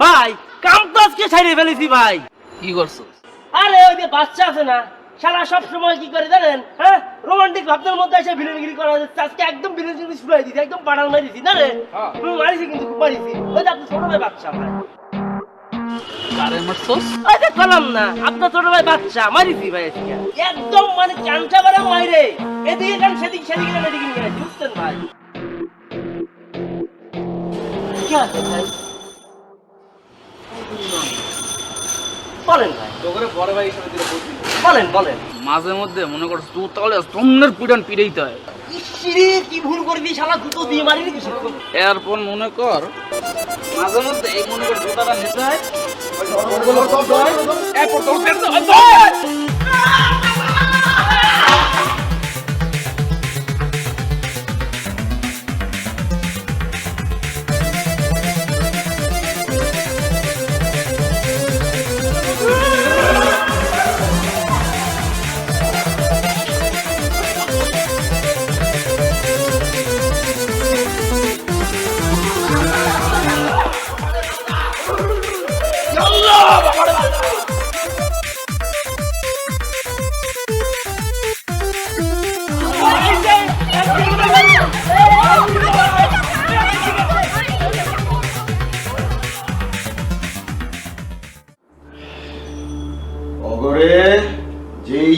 ভাই কাম তো আজকে ছাড়িয়ে ফেলেছি ভাই। কি করছ আরে ওই যে বাচ্চা আছে না সারা সব সময় কি করে জানেন হ্যাঁ? রোমান্টিক ভাবনার মধ্যে এসে ভিলেনগিরি করা যাচ্ছে আজকে একদম ভিলেনগিরি শুরু দিছি একদম পাড়াল মারিছি না রে। মারিছি কিন্তু খুব মারিছি। ওই যে আপনার ছোট ভাই বাচ্চা ভাই। কারে মারছস? ওই যে না আপনার ছোট ভাই বাচ্চা মারিছি ভাই আজকে। একদম মানে চামচা বারা মাইরে। এদিকে গান সেদিক সেদিকে গান এদিকে নিয়ে বুঝছেন ভাই? কি আছে ভাই? বলেন ভাই। তোকে বড় ভাই হিসেবে দিলে বলেন বলেন। মাঝে মধ্যে মনে করো তুই তাহলে স্তম্ভের পিডন পিড়াইতে হয়। ইসিরে কি ভুল করবি শালা দুটো দিয়ে মারি নাকি এরপর মনে কর মাঝে মধ্যে এই মনে কর জুতাটা নিতে হয় এরপর তোর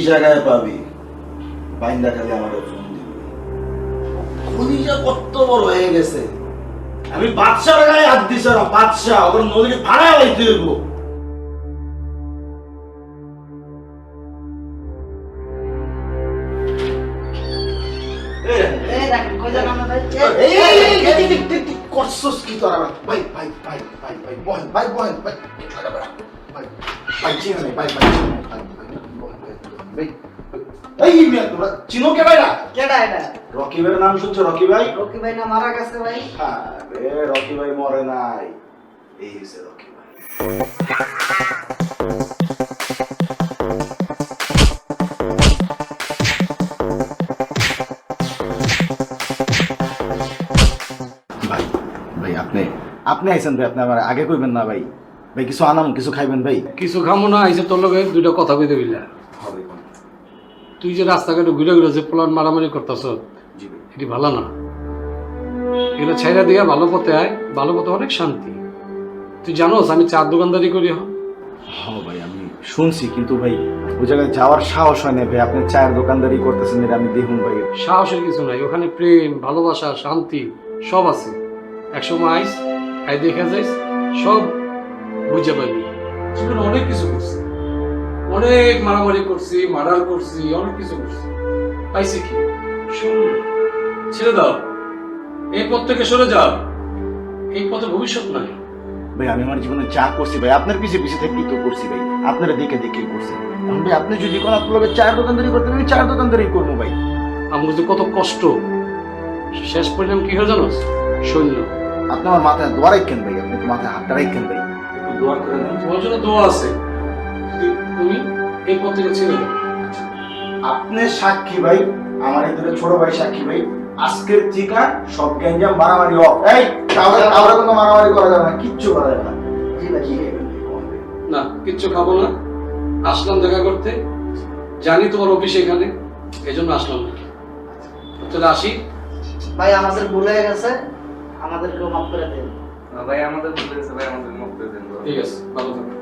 জায়গায় পাবি বাইন্দা খালি আমার ফোন দিবি খুনিটা কত বড় হয়ে গেছে আমি বাদশার গায়ে হাত দিছে না বাদশাহ ওদের নদীকে ভাড়া লাইতে হইব করছস কি তোরা ভাই ভাই ভাই ভাই ভাই বহেন ভাই বহেন ভাই ভাই ভাই ভাই ভাই নাই ভাই ভাই বহেন, ভাই, ভাই ভাই এই মিয়া তোরা চিনো কে ভাইরা? কেডা এটা? রকি ভাইয়ের নাম শুনছো রকি ভাই? রকি ভাই না মারা গেছে ভাই। আরে রকি ভাই মরে নাই। এই হচ্ছে রকি ভাই। ভাই ভাই আপনি আপনি আইছেন ভাই আপনি আমার আগে কইবেন না ভাই। ভাই কিছু আনাম কিছু খাইবেন ভাই? কিছু খামো না আইসে তোর লগে দুইটা কথা কইতে কোন তুই যে রাস্তাঘাটে ঘুরে ঘুরে যে প্লান মারামারি করতেছ এটি ভালো না। এগুলো ছাইরা দিয়া ভালো পথে আয় ভালো পথে অনেক শান্তি। তুই জানোস আমি চার দোকানদারি করি হ। হ্যাঁ ভাই আমি শুনছি কিন্তু ভাই ওই জায়গায় যাওয়ার সাহস হয় না ভাই। আপনি চায়ের দোকানদারি করতেছেন এটা আমি দেখুন ভাই। সাহসের কিছু নাই ওখানে প্রেম ভালোবাসা শান্তি সব আছে। একসময় আইস আই দেখা যাইস সব বুঝে পাবি। জীবনে অনেক কিছু করছি। অনেক মারামারি করছি মার্ডার করছি অনেক কিছু করছি। পাইছি কি? শুন ছেড়ে দাও। এই পথ থেকে সরে যাও। এই পথে ভবিষ্যৎ নাই। ভাই আমি আমার জীবনে যা করছি ভাই আপনার পিছিয়ে পিছিয়ে থেকে তো করছি ভাই। আপনারা দেখে দেখেই করছি এখন ভাই আপনি যদি কোন আপনার চায়ের দোকানদারি করতেন আমি চায়ের দোকানদারি করব ভাই। আমার যে কত কষ্ট। শেষ পরিণাম কি হয়ে জানো সৈন্য আপনি আমার মাথায় দোয়া রাখেন ভাই আপনি মাথায় হাতটা রাখেন ভাই। দোয়া করে তোমার জন্য দোয়া আছে। তুমি এই পথ থেকে ছেড়ে দাও। আপনি সাক্ষী ভাই আমার এদের ছোট ভাই সাক্ষী ভাই আজকের থেকে সব গ্যাঞ্জাম মারামারি অফ এই কাউরে কাউরে কোনো মারামারি করা যাবে না কিচ্ছু করা যাবে না? না কিচ্ছু খাব না। আসলাম দেখা করতে। জানি তোমার অফিস এখানে এই জন্য আসলাম না। তাহলে আসি। ভাই আমাদের ভুল হয়ে গেছে। আমাদেরকেও মাফ করে দিন। ভাই আমাদের ভুল হয়েছে ভাই আমাদের মুখ করে দিন। ঠিক আছে ভালো থাকো।